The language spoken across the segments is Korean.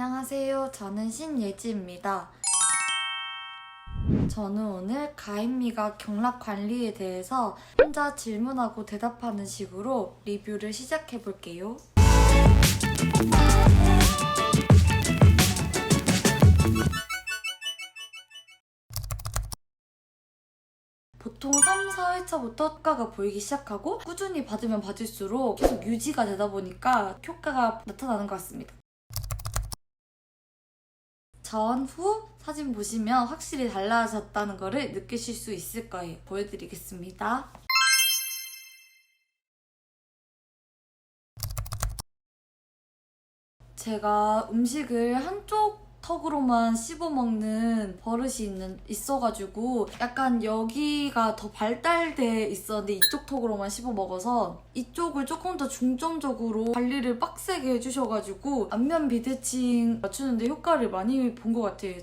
안녕하세요. 저는 신예지입니다. 저는 오늘 가입미가 경락 관리에 대해서 혼자 질문하고 대답하는 식으로 리뷰를 시작해 볼게요. 보통 3, 4회차부터 효과가 보이기 시작하고 꾸준히 받으면 받을수록 계속 유지가 되다 보니까 효과가 나타나는 것 같습니다. 전, 후 사진 보시면 확실히 달라졌다는 거를 느끼실 수 있을 거예요. 보여드리겠습니다. 제가 음식을 한쪽 턱으로만 씹어 먹는 버릇이 있는, 있어가지고 약간 여기가 더 발달돼 있었는데 이쪽 턱으로만 씹어 먹어서 이쪽을 조금 더 중점적으로 관리를 빡세게 해주셔가지고 안면 비대칭 맞추는데 효과를 많이 본 것 같아요.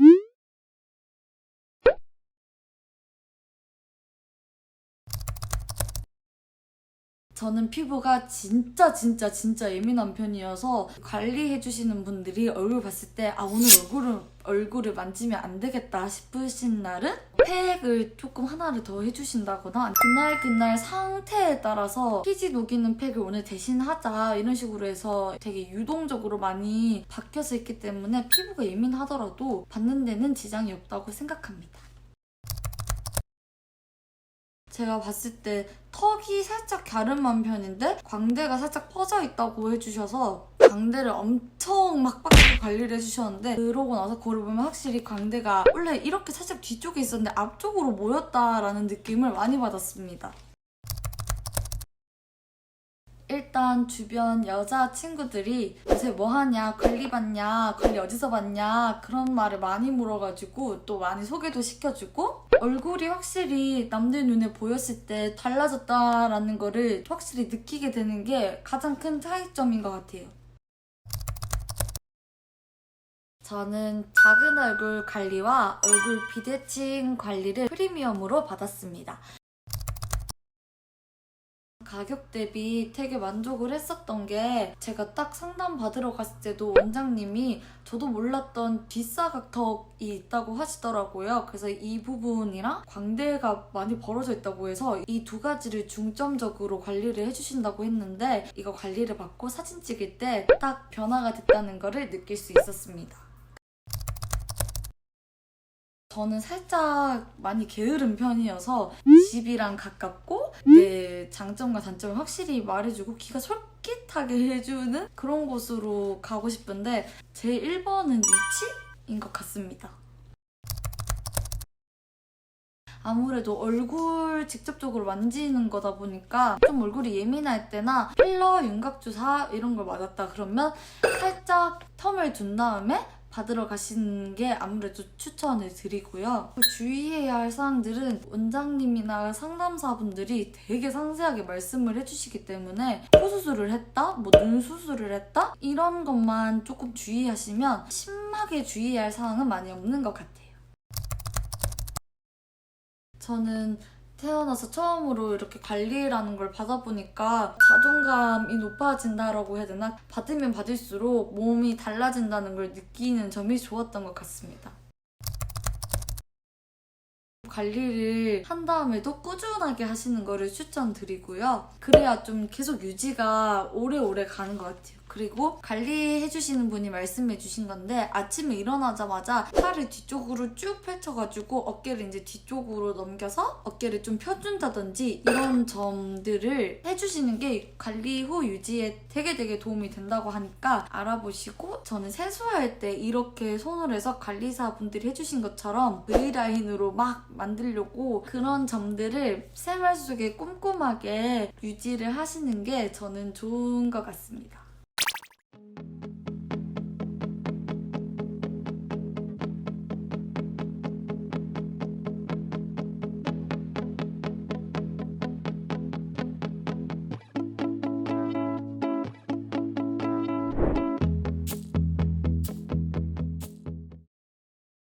저는 피부가 진짜 진짜 진짜 예민한 편이어서 관리해주시는 분들이 얼굴 봤을 때 아 오늘 얼굴을 얼굴을 만지면 안 되겠다 싶으신 날은 팩을 조금 하나를 더 해주신다거나 그날 그날 상태에 따라서 피지 녹이는 팩을 오늘 대신 하자 이런 식으로 해서 되게 유동적으로 많이 바뀌어서 있기 때문에 피부가 예민하더라도 받는 데는 지장이 없다고 생각합니다. 제가 봤을 때 턱이 살짝 갸름한 편인데 광대가 살짝 퍼져 있다고 해주셔서 광대를 엄청 막 빡세게 관리를 해주셨는데 그러고 나서 거울 보면 확실히 광대가 원래 이렇게 살짝 뒤쪽에 있었는데 앞쪽으로 모였다라는 느낌을 많이 받았습니다. 일단 주변 여자 친구들이 요새 뭐 하냐, 관리 받냐, 관리 어디서 받냐 그런 말을 많이 물어가지고 또 많이 소개도 시켜주고 얼굴이 확실히 남들 눈에 보였을 때 달라졌다라는 거를 확실히 느끼게 되는 게 가장 큰 차이점인 것 같아요. 저는 작은 얼굴 관리와 얼굴 비대칭 관리를 프리미엄으로 받았습니다. 가격 대비 되게 만족을 했었던 게 제가 딱 상담 받으러 갔을 때도 원장님이 저도 몰랐던 뒷사각턱이 있다고 하시더라고요. 그래서 이 부분이랑 광대가 많이 벌어져 있다고 해서 이 두 가지를 중점적으로 관리를 해주신다고 했는데 이거 관리를 받고 사진 찍을 때 딱 변화가 됐다는 거를 느낄 수 있었습니다. 저는 살짝 많이 게으른 편이어서 집이랑 가깝고 내 장점과 단점을 확실히 말해주고 귀가 솔깃하게 해주는 그런 곳으로 가고 싶은데 제 1번은 위치인 것 같습니다. 아무래도 얼굴 직접적으로 만지는 거다 보니까 좀 얼굴이 예민할 때나 필러, 윤곽주사 이런 걸 맞았다 그러면 살짝 텀을 둔 다음에 받으러 가시는 게 아무래도 추천을 드리고요. 또 주의해야 할 사항들은 원장님이나 상담사분들이 되게 상세하게 말씀을 해주시기 때문에 코 수술을 했다, 뭐 눈 수술을 했다 이런 것만 조금 주의하시면 심하게 주의해야 할 사항은 많이 없는 것 같아요. 저는 태어나서 처음으로 이렇게 관리라는 걸 받아보니까 자존감이 높아진다라고 해야 되나? 받으면 받을수록 몸이 달라진다는 걸 느끼는 점이 좋았던 것 같습니다. 관리를 한 다음에도 꾸준하게 하시는 거를 추천드리고요. 그래야 좀 계속 유지가 오래오래 가는 것 같아요. 그리고 관리해주시는 분이 말씀해주신 건데 아침에 일어나자마자 팔을 뒤쪽으로 쭉 펼쳐가지고 어깨를 이제 뒤쪽으로 넘겨서 어깨를 좀 펴준다든지 이런 점들을 해주시는 게 관리 후 유지에 되게 되게 도움이 된다고 하니까 알아보시고 저는 세수할 때 이렇게 손을 해서 관리사분들이 해주신 것처럼 V라인으로 막 만들려고 그런 점들을 생활 속에 꼼꼼하게 유지를 하시는 게 저는 좋은 것 같습니다.